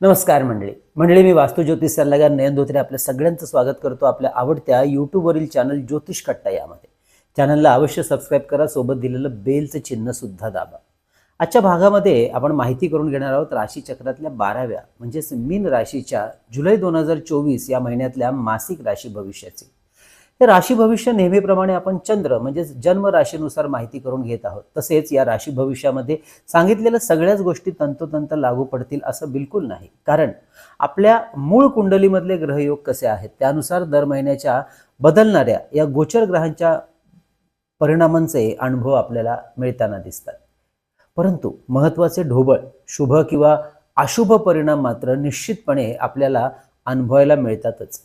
नमस्कार मंडळी. मंडळी मी वास्तू ज्योतिष सल्लागार नयन धोत्रे आपल्या सगळ्यांचं स्वागत करतो आपल्या आवडत्या यूट्यूबवरील चॅनल ज्योतिष कट्टा यामध्ये. चॅनलला अवश्य सबस्क्राईब करा सोबत दिलेलं बेलचं चिन्हसुद्धा दाबा. आजच्या भागामध्ये आपण माहिती करून घेणार आहोत राशीचक्रातल्या बाराव्या म्हणजेच मीन राशीच्या जुलै दोन हजार चोवीस या महिन्यातल्या मासिक राशी भविष्याची. हे राशी भविष्य नेहमीप्रमाणे आपण चंद्र म्हणजेच जन्म राशीनुसार माहिती करून घेत आहोत. तसेच या राशी भविष्यामध्ये सांगितलेल्या सगळ्याच गोष्टी तंतोतंत लागू पडतील असं बिलकुल नाही. कारण आपल्या मूळ कुंडलीमधले ग्रहयोग कसे आहेत त्यानुसार दर महिन्याच्या बदलणाऱ्या या गोचर ग्रहांच्या परिणामांचे अनुभव आपल्याला मिळताना दिसतात. परंतु महत्त्वाचे ढोबळ शुभ किंवा अशुभ परिणाम मात्र निश्चितपणे आपल्याला अनुभवायला मिळतातच.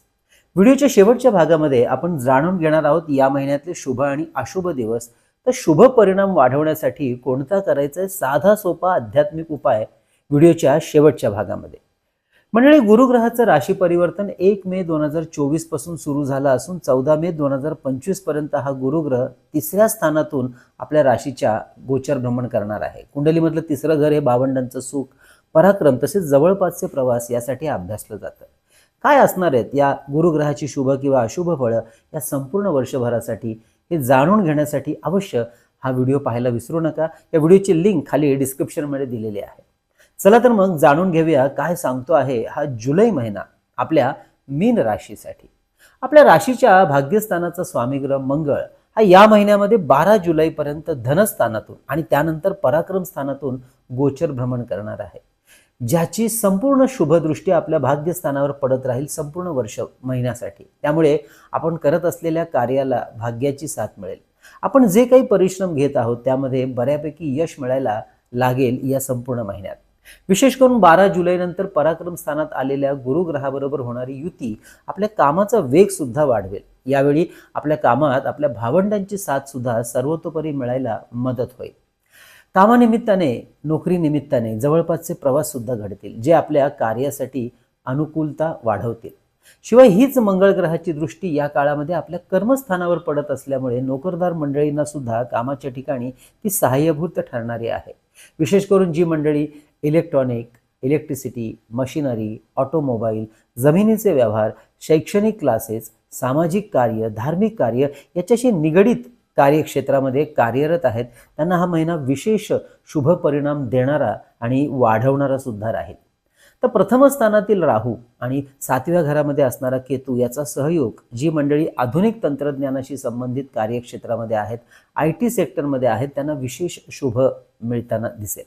व्हिडिओच्या शेवटच्या भागामध्ये आपण जाणून घेणार आहोत या महिन्यातले शुभ आणि अशुभ दिवस. तर शुभ परिणाम वाढवण्यासाठी कोणता करायचा आहे साधा सोपा आध्यात्मिक उपाय व्हिडिओच्या शेवटच्या भागामध्ये. मंडळी गुरुग्रहाचं राशी परिवर्तन एक मे दोन हजार चोवीसपासून सुरू झालं असून चौदा मे दोन हजार पंचवीसपर्यंत हा गुरुग्रह तिसऱ्या स्थानातून आपल्या राशीच्या गोचर भ्रमण करणार आहे. कुंडलीमधलं तिसरं घर हे भावंडांचं सुख पराक्रम तसेच जवळपासचे प्रवास यासाठी अभ्यासलं जातं. काय असणार आहेत? या गुरुग्रहाची शुभ किंवा अशुभ फळं या संपूर्ण वर्षभरासाठी हे जाणून घेण्यासाठी अवश्य हा व्हिडिओ पाहायला विसरू नका. या व्हिडिओची लिंक खाली डिस्क्रिप्शनमध्ये दिलेली आहे. चला तर मग जाणून घेऊया काय सांगतो आहे हा जुलै महिना आपल्या मीन राशीसाठी. आपल्या राशीच्या भाग्यस्थानाचा स्वामीग्रह मंगळ हा या महिन्यामध्ये बारा जुलैपर्यंत धनस्थानातून आणि त्यानंतर पराक्रम स्थानातून गोचर भ्रमण करणार आहे. ज्याची संपूर्ण शुभदृष्टी आपल्या भाग्यस्थानावर पडत राहील संपूर्ण वर्ष महिन्यासाठी. त्यामुळे आपण करत असलेल्या कार्याला भाग्याची साथ मिळेल. आपण जे काही परिश्रम घेत आहोत त्यामध्ये बऱ्यापैकी यश मिळायला लागेल या संपूर्ण महिन्यात. विशेष करून बारा जुलैनंतर पराक्रम स्थानात आलेल्या गुरुग्रहाबरोबर होणारी युती आपल्या कामाचा वेग सुद्धा वाढवेल. यावेळी आपल्या कामात आपल्या भावंडांची साथ सुद्धा सर्वतोपरी मिळायला मदत होईल. कामानिमित्ताने नोकरीनिमित्ताने जवळपासचे प्रवास सुद्धा घडतील जे आपल्या कार्यासाठी अनुकूलता वाढवतील. शिवाय हीच मंगळ ग्रहाची दृष्टी या काळामध्ये आपल्या कर्मस्थानावर पडत असल्यामुळे नोकरदार मंडळींना सुद्धा कामाच्या ठिकाणी ती सहाय्यभूत ठरणारी आहे. विशेष करून जी मंडळी इलेक्ट्रॉनिक इलेक्ट्रिसिटी मशिनरी ऑटोमोबाईल जमिनीचे व्यवहार शैक्षणिक क्लासेस सामाजिक कार्य धार्मिक कार्य याच्याशी निगडीत कार्यक्षेत्रामध्ये कार्यरत आहेत त्यांना हा महिना विशेष शुभ परिणाम देणारा आणि वाढवणारा सुद्धा राहील. तर प्रथम स्थानातील राहू आणि सातव्या घरामध्ये असणारा केतू याचा सहयोग जी मंडळी आधुनिक तंत्रज्ञानाशी संबंधित कार्यक्षेत्रामध्ये आहेत आय टी सेक्टरमध्ये आहेत त्यांना विशेष शुभ मिळताना दिसेल.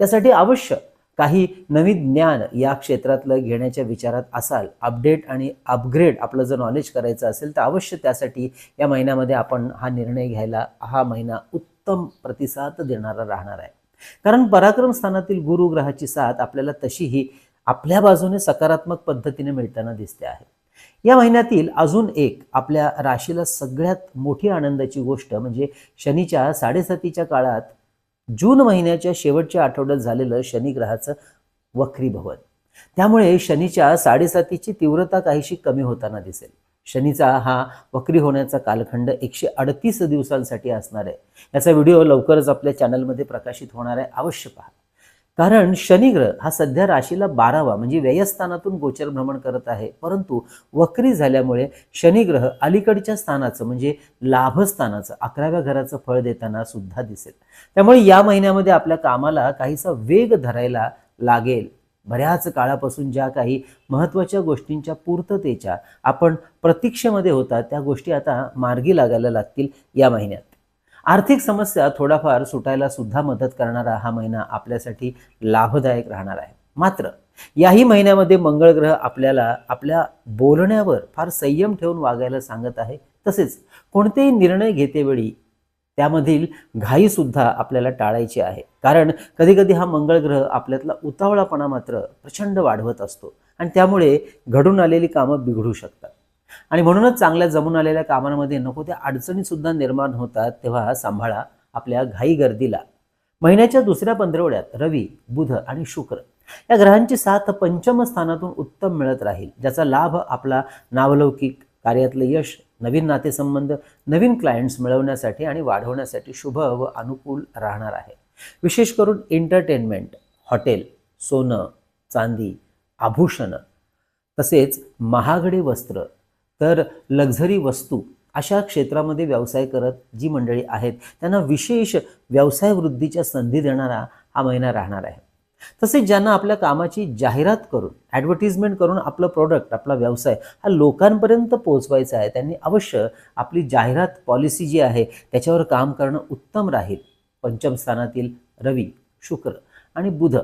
त्यासाठी अवश्य काही नवीन ज्ञान या क्षेत्रातलं घेण्याच्या विचारात असाल अपडेट आणि अपग्रेड आपलं जर नॉलेज करायचं असेल तर अवश्य त्यासाठी या महिन्यामध्ये आपण हा निर्णय घ्यायला हा महिना उत्तम प्रतिसाद देणारा राहणार आहे. कारण पराक्रम स्थानातील गुरुग्रहाची साथ आपल्याला तशीही आपल्या बाजूने सकारात्मक पद्धतीने मिळताना दिसते आहे. या महिन्यातील अजून एक आपल्या राशीला सगळ्यात मोठी आनंदाची गोष्ट म्हणजे शनीच्या साडेसातीच्या काळात जून महिन्याच्या शेवटच्या आठवड्यात झालेलं शनिग्रहाचं वक्रीभवन त्यामुळे शनीच्या साडेसातीची तीव्रता काहीशी कमी होताना दिसेल. शनीचा हा वक्री होण्याचा कालखंड एकशे अडतीस दिवसांसाठी असणार आहे. याचा व्हिडिओ लवकरच आपल्या चॅनलमध्ये प्रकाशित होणार आहे. अवश्य पहा. कारण शनिग्रह हा सध्या राशीला बारावा म्हणजे व्ययस्थानातून गोचर भ्रमण करत आहे. परंतु वक्री झाल्यामुळे शनिग्रह अलीकडच्या स्थानाचं म्हणजे लाभस्थानाचं अकराव्या घराचं फळ देताना सुद्धा दिसेल. त्यामुळे या महिन्यामध्ये आपल्या कामाला काहीसा वेग धरायला लागेल. बऱ्याच काळापासून ज्या काही महत्त्वाच्या गोष्टींच्या पूर्ततेच्या आपण प्रतीक्षेमध्ये होता त्या गोष्टी आता मार्गी लागायला लागतील या महिन्यात. आर्थिक समस्या थोडाफार सुटायला सुद्धा मदत करणारा हा महिना आपल्यासाठी लाभदायक राहणार आहे. मात्र याही महिन्यामध्ये मंगळ ग्रह आपल्याला आपल्या बोलण्यावर फार संयम ठेवून वागायला सांगत आहे. तसेच कोणतेही निर्णय घेतेवेळी त्यामधील घाई सुद्धा आपल्याला टाळायची आहे. कारण कधीकधी हा मंगळ ग्रह आपल्यातला उतावळापणा मात्र प्रचंड वाढवत असतो आणि त्यामुळे घडून आलेली कामं बिघडू शकतात. आणि म्हणूनच चांगल्या जमून आलेल्या कामांमध्ये नको त्या अडचणी सुद्धा निर्माण होतात तेव्हा सांभाळा आपल्या घाई गर्दीला. महिन्याच्या दुसऱ्या पंधरवड्यात रवी बुध आणि शुक्र या ग्रहांची साथ पंचम स्थानातून उत्तम मिळत राहील ज्याचा लाभ आपला नावलौकिक कार्यातलं यश नवीन नातेसंबंध नवीन क्लायंट्स मिळवण्यासाठी आणि वाढवण्यासाठी शुभ व अनुकूल राहणार आहे. विशेष करून एंटरटेनमेंट हॉटेल सोनं चांदी आभूषणं तसेच महागडे वस्त्र तर लक्झरी वस्तू अशा क्षेत्रामध्ये व्यवसाय करत जी मंडळी आहेत त्यांना विशेष व्यवसाय वृद्धीच्या संधी देणारा हा महिना राहणार आहे. तसेच ज्यांना आपल्या कामाची जाहिरात करून ॲडव्हर्टिजमेंट करून आपलं प्रोडक्ट आपला व्यवसाय हा लोकांपर्यंत पोहोचवायचा आहे त्यांनी अवश्य आपली जाहिरात पॉलिसी जी आहे त्याच्यावर काम करणं उत्तम राहील. पंचम स्थानातील रवी शुक्र आणि बुध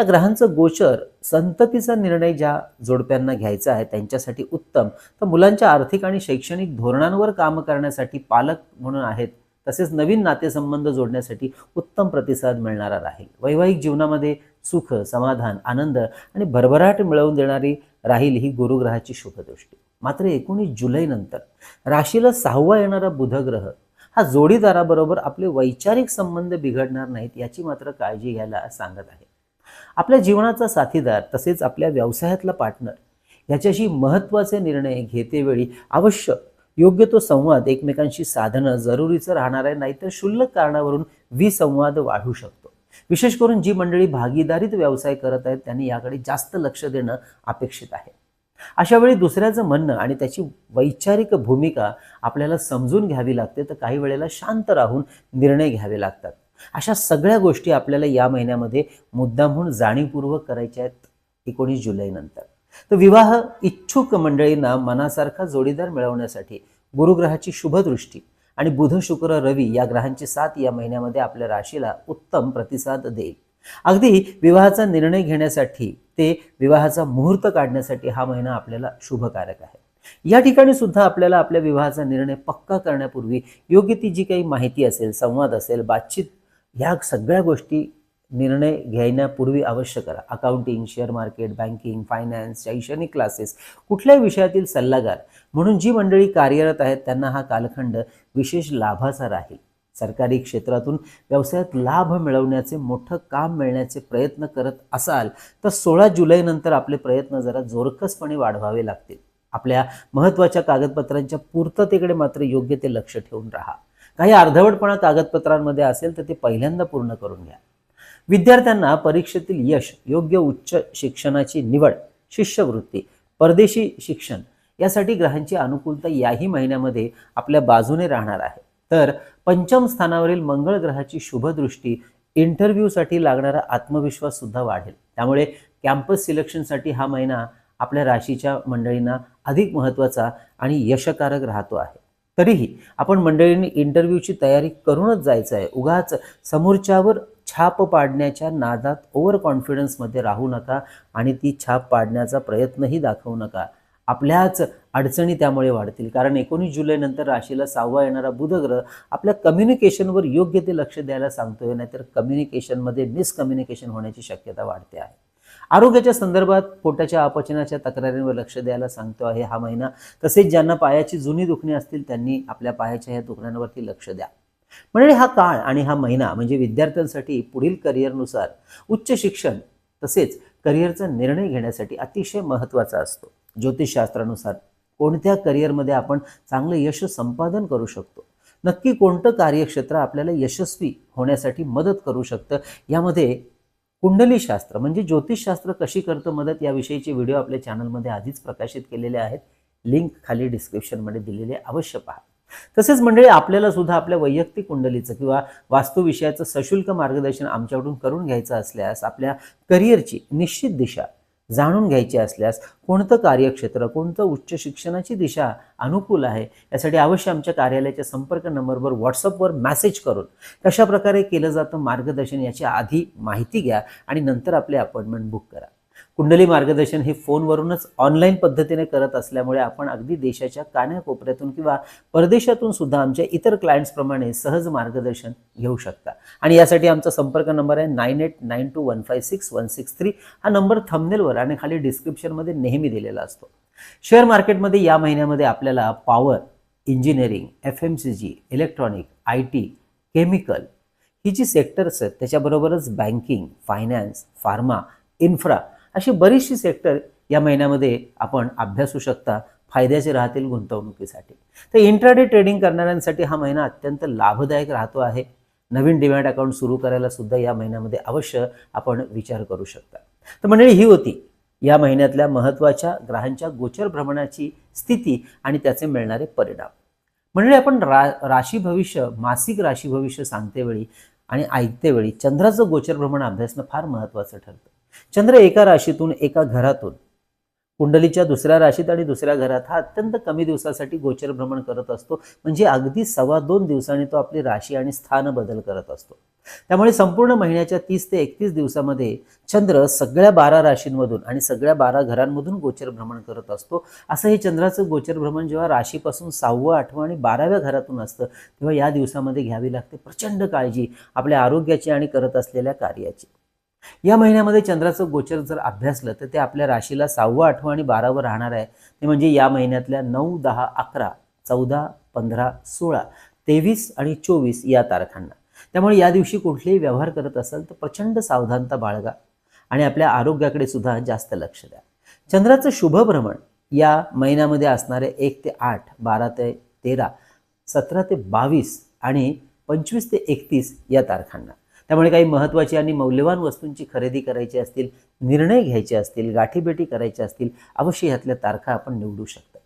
या ग्रहांचं गोचर संततीचा निर्णय ज्या जोडप्यांना घ्यायचा आहे त्यांच्यासाठी उत्तम. तर मुलांच्या आर्थिक आणि शैक्षणिक धोरणांवर काम करण्यासाठी पालक म्हणून आहेत तसेच नवीन नातेसंबंध जोडण्यासाठी उत्तम प्रतिसाद मिळणारा राहील. वैवाहिक जीवनामध्ये सुख समाधान आनंद आणि भरभराट मिळवून देणारी राहील ही गुरुग्रहाची शुभदृष्टी. मात्र एकोणीस जुलैनंतर राशीला सहावा येणारा बुधग्रह हा जोडीदाराबरोबर आपले वैचारिक संबंध बिघडणार नाहीत याची मात्र काळजी घ्यायला सांगत आहे. आपल्या जीवनाचा साथीदार तसेच आपल्या व्यवसायातला पार्टनर याच्याशी महत्त्वाचे निर्णय घेतेवेळी अवश्य योग्य तो संवाद एकमेकांशी साधणं जरुरीचं राहणार आहे नाहीतर क्षुल्लक कारणावरून विसंवाद वाढू शकतो. विशेष करून जी मंडळी भागीदारीत व्यवसाय करत आहेत त्यांनी याकडे जास्त लक्ष देणं अपेक्षित आहे. अशा वेळी दुसऱ्याचं म्हणणं आणि त्याची वैचारिक भूमिका आपल्याला समजून घ्यावी लागते तर काही वेळेला शांत राहून निर्णय घ्यावे लागतात. अशा सगळ्या गोष्टी आपल्याला या महिन्यामध्ये मुद्दामहून जाणीवपूर्वक करायच्या आहेत एकोणीस जुलैनंतर तर विवाह इच्छुक मंडळींना मनासारखा जोडीदार मिळवण्यासाठी गुरुग्रहाची शुभदृष्टी आणि बुध शुक्र रवी या ग्रहांची साथ या महिन्यामध्ये आपल्या राशीला उत्तम प्रतिसाद देईल. अगदी विवाहाचा निर्णय घेण्यासाठी ते विवाहाचा मुहूर्त काढण्यासाठी हा महिना आपल्याला शुभकारक आहे. या ठिकाणी सुद्धा आपल्याला आपल्या विवाहाचा निर्णय पक्का करण्यापूर्वी योग्य ती जी काही माहिती असेल संवाद असेल बातचीत ह्या सगळ्या गोष्टी निर्णय घेण्यापूर्वी अवश्य करा. Accounting share market banking finance शैक्षणिक क्लासेस कुठल्याही विषयातील सल्लागार. म्हणून जी मंडळी कार्यरत आहेत त्यांना हा कालखंड विशेष लाभाचा राहील. सरकारी क्षेत्रातून व्यवसायात लाभ मिळवण्याचे मोठं काम मिळण्याचे प्रयत्न करत असाल तर सोळा जुलैनंतर आपले प्रयत्न जरा जोरकसपणे वाढवावे लागतील. आपल्या महत्त्वाच्या कागदपत्रांच्या पूर्ततेकडे मात्र योग्य ते लक्ष ठेवून राहा. काही अर्धवटपणा कागदपत्रांमध्ये असेल तर ते पहिल्यांदा पूर्ण करून घ्या. विद्यार्थ्यांना परीक्षेतील यश योग्य उच्च शिक्षणाची निवड शिष्यवृत्ती परदेशी शिक्षण यासाठी ग्रहांची अनुकूलता याही महिन्यामध्ये आपल्या बाजूने राहणार आहे. तर पंचम स्थानावरील मंगळ ग्रहाची शुभदृष्टी इंटरव्ह्यूसाठी लागणारा आत्मविश्वास सुद्धा वाढेल. त्यामुळे कॅम्पस सिलेक्शनसाठी हा महिना आपल्या राशीच्या मंडळींना अधिक महत्त्वाचा आणि यशकारक राहतो आहे. तरीही आपण मंडळींनी इंटरव्ह्यूची तयारी करूनच जायचं आहे. उगाच समोरच्यावर छाप पाडण्याच्या नादात ओव्हर कॉन्फिडन्समध्ये राहू नका आणि ती छाप पाडण्याचा प्रयत्नही दाखवू नका. आपल्याच अडचणी त्यामुळे वाढतील. कारण एकोणीस जुलैनंतर राशीला सहावा येणारा बुधग्रह आपल्या कम्युनिकेशनवर योग्य ते लक्ष द्यायला सांगतोय नाहीतर कम्युनिकेशनमध्ये मिसकम्युनिकेशन होण्याची शक्यता वाढते आहे. आरोग्याच्या संदर्भात पोटाच्या अपचनाच्या तक्रारींवर लक्ष द्यायला सांगतो आहे हा महिना. तसेच ज्यांना पायाची जुनी दुखणी असतील त्यांनी आपल्या पायाच्या ह्या दुखण्यांवरती लक्ष द्या. म्हणजे हा काळ आणि हा महिना म्हणजे विद्यार्थ्यांसाठी पुढील करिअरनुसार उच्च शिक्षण तसेच करिअरचा निर्णय घेण्यासाठी अतिशय महत्त्वाचा असतो. ज्योतिषशास्त्रानुसार कोणत्या करिअरमध्ये आपण चांगलं यश संपादन करू शकतो? नक्की कोणतं कार्यक्षेत्र आपल्याला यशस्वी होण्यासाठी मदत करू शकतं? यामध्ये कुंडलीशास्त्र म्हणजे ज्योतिषशास्त्र कशी करतं मदत याविषयीचे व्हिडिओ आपल्या चॅनलमध्ये आधीच प्रकाशित केलेले आहेत. लिंक खाली डिस्क्रिप्शनमध्ये दिलेले अवश्य पहा. तसेच मंडळी आपल्याला सुद्धा आपल्या वैयक्तिक कुंडलीचं किंवा वास्तुविषयाचं सशुल्क मार्गदर्शन आमच्याकडून करून घ्यायचं असल्यास आपल्या करिअरची निश्चित दिशा जाणून घ्यायची असल्यास कोणतं कार्यक्षेत्र कोणतं उच्च शिक्षणाची दिशा अनुकूल आहे यासाठी अवश्य आमच्या कार्यालयाच्या संपर्क नंबरवर व्हॉट्सअपवर मेसेज करून कशा प्रकारे केलं जातं मार्गदर्शन याची आधी माहिती घ्या आणि नंतर आपले अपॉइंटमेंट बुक करा. कुंडली मार्गदर्शन हे फोनवरूनच ऑनलाईन पद्धतीने करत असल्यामुळे आपण अगदी देशाच्या कानाकोपऱ्यातून किंवा परदेशातून सुद्धा आमच्या इतर क्लायंट्सप्रमाणे सहज मार्गदर्शन घेऊ शकता. आणि यासाठी आमचा संपर्क नंबर आहे nine eight nine two one five six one six three हा नंबर थंबनेलवर आणि खाली डिस्क्रिप्शनमध्ये नेहमी दिलेला असतो. शेअर मार्केटमध्ये या महिन्यामध्ये आपल्याला power engineering F M C G electronic I T chemical ही जी सेक्टर्स आहेत त्याच्याबरोबरच बँकिंग फायनान्स फार्मा इन्फ्रा अशी बरीचशी सेक्टर या महिन्यामध्ये आपण अभ्यासू शकता. फायद्याचे राहतील गुंतवणुकीसाठी. तर इंट्राडे ट्रेडिंग करणाऱ्यांसाठी हा महिना अत्यंत लाभदायक राहतो आहे. नवीन डिमॅट अकाउंट सुरू करायला सुद्धा या महिन्यामध्ये अवश्य आपण विचार करू शकता. तर मंडळी ही होती या महिन्यातल्या महत्त्वाच्या ग्रहांच्या गोचर भ्रमणाची स्थिती आणि त्याचे मिळणारे परिणाम. म्हणजे आपण रा राशी भविष्य मासिक राशी भविष्य सांगतेवेळी आणि ऐकतेवेळी चंद्राचं गोचर भ्रमण अभ्यासणं फार महत्त्वाचं ठरतं. चंद्र एका राशीतून एका घरातून कुंडलीच्या दुसऱ्या राशीत आणि दुसऱ्या घरात हा अत्यंत कमी दिवसासाठी गोचर भ्रमण करत असतो. म्हणजे अगदी सव्वा दोन दिवसांनी तो आपली राशी आणि स्थान बदल करत असतो. त्यामुळे संपूर्ण महिन्याच्या तीस ते एकतीस दिवसामध्ये चंद्र सगळ्या बारा राशींमधून आणि सगळ्या बारा घरांमधून गोचर भ्रमण करत असतो. असं हे चंद्राचं गोचर भ्रमण जेव्हा राशीपासून सहावं आठवं आणि बाराव्या घरातून असतं तेव्हा या दिवसामध्ये घ्यावी लागते प्रचंड काळजी आपल्या आरोग्याची आणि करत असलेल्या कार्याची. या महिन्यामध्ये चंद्राचं गोचर जर अभ्यासलं तर ते आपल्या राशीला सहावं आठवं आणि बारावं राहणार आहे. ते म्हणजे या महिन्यातल्या नऊ दहा अकरा चौदा पंधरा सोळा तेवीस आणि चोवीस या तारखांना. त्यामुळे या दिवशी कुठलेही व्यवहार करत असाल तर प्रचंड सावधानता बाळगा आणि आपल्या आरोग्याकडे सुद्धा जास्त लक्ष द्या. चंद्राचं शुभ भ्रमण या महिन्यामध्ये असणारे एक ते आठ बारा ते तेरा सतरा ते बावीस आणि पंचवीस ते एकतीस या तारखांना. त्यामुळे काही महत्त्वाची आणि मौल्यवान वस्तूंची खरेदी करायची असतील निर्णय घ्यायचे असतील गाठीभेटी करायच्या असतील अवश्य ह्यातल्या तारखा आपण निवडू शकता.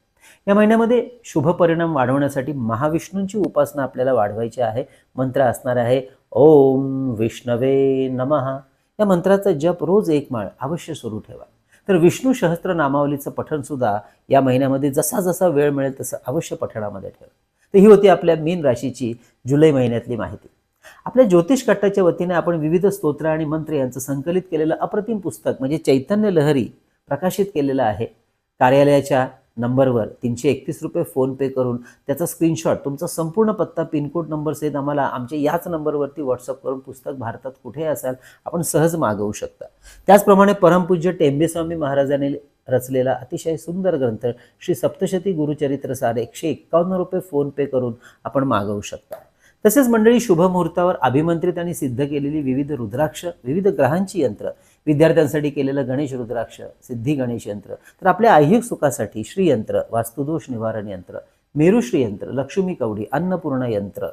या महिन्यामध्ये शुभ परिणाम वाढवण्यासाठी महाविष्णूंची उपासना आपल्याला वाढवायची आहे. मंत्र असणार आहे ओम विष्णवे नमः. या मंत्राचा जप रोज एक माळ अवश्य सुरू ठेवा. तर विष्णू सहस्त्र नामावलीचं पठणसुद्धा या महिन्यामध्ये जसा जसा वेळ मिळेल तसं अवश्य पठणामध्ये ठेवा. तर ही होती आपल्या मीन राशीची जुलै महिन्यातली माहिती. आपल्या ज्योतिष कट्टाच्या वतीने आपण विविध स्तोत्र आणि मंत्र यांचं संकलित केलेलं अप्रतिम पुस्तक म्हणजे चैतन्य लहरी प्रकाशित केलेलं आहे. कार्यालयाच्या नंबरवर तीनशे एकतीस रुपये फोनपे करून त्याचा स्क्रीनशॉट तुमचा संपूर्ण पत्ता पिनकोड नंबर सहित आम्हाला आमच्या याच नंबरवरती व्हॉट्सअप करून पुस्तक भारतात कुठे असाल आपण सहज मागवू शकता. त्याचप्रमाणे परमपूज्य टेंबेस्वामी महाराजांनी रचलेला अतिशय सुंदर ग्रंथ श्री सप्तशती गुरुचरित्र सार एकशे एक्कावन्न रुपये फोनपे करून आपण मागवू शकता. तसेच मंडळी शुभमुहूर्तावर अभिमंत्रित आणि सिद्ध केलेली विविध रुद्राक्ष विविध ग्रहांची यंत्र विद्यार्थ्यांसाठी केलेलं गणेश रुद्राक्ष सिद्धी गणेश यंत्र तर आपल्या ऐहिक सुखासाठी श्रीयंत्र वास्तुदोष निवारण यंत्र मेरुश्री यंत्र लक्ष्मी कवडी अन्नपूर्ण यंत्र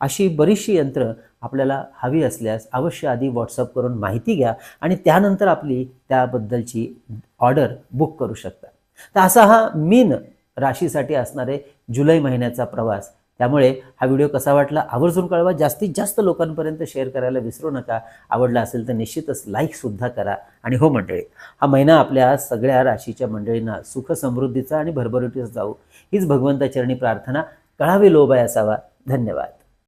अशी बरीचशी यंत्र आपल्याला हवी असल्यास अवश्य आधी व्हॉट्सअप करून माहिती घ्या आणि त्यानंतर आपली त्याबद्दलची ऑर्डर बुक करू शकता. तर असा हा मीन राशीसाठी असणारे जुलै महिन्याचा प्रवास त्यामुळे हा व्हिडिओ कसा वाटला आवर्जून कळवा. जास्तीत जास्त लोकांपर्यंत शेअर करायला विसरू नका. आवडला असेल तर निश्चितच लाईकसुद्धा करा. आणि हो मंडळी हा महिना आपल्या सगळ्या राशीच्या मंडळींना सुख समृद्धीचा आणि भरभराटीचा जाऊ. हीच भगवंताचरणी प्रार्थना. कळावी लोभाय असावा धन्यवाद.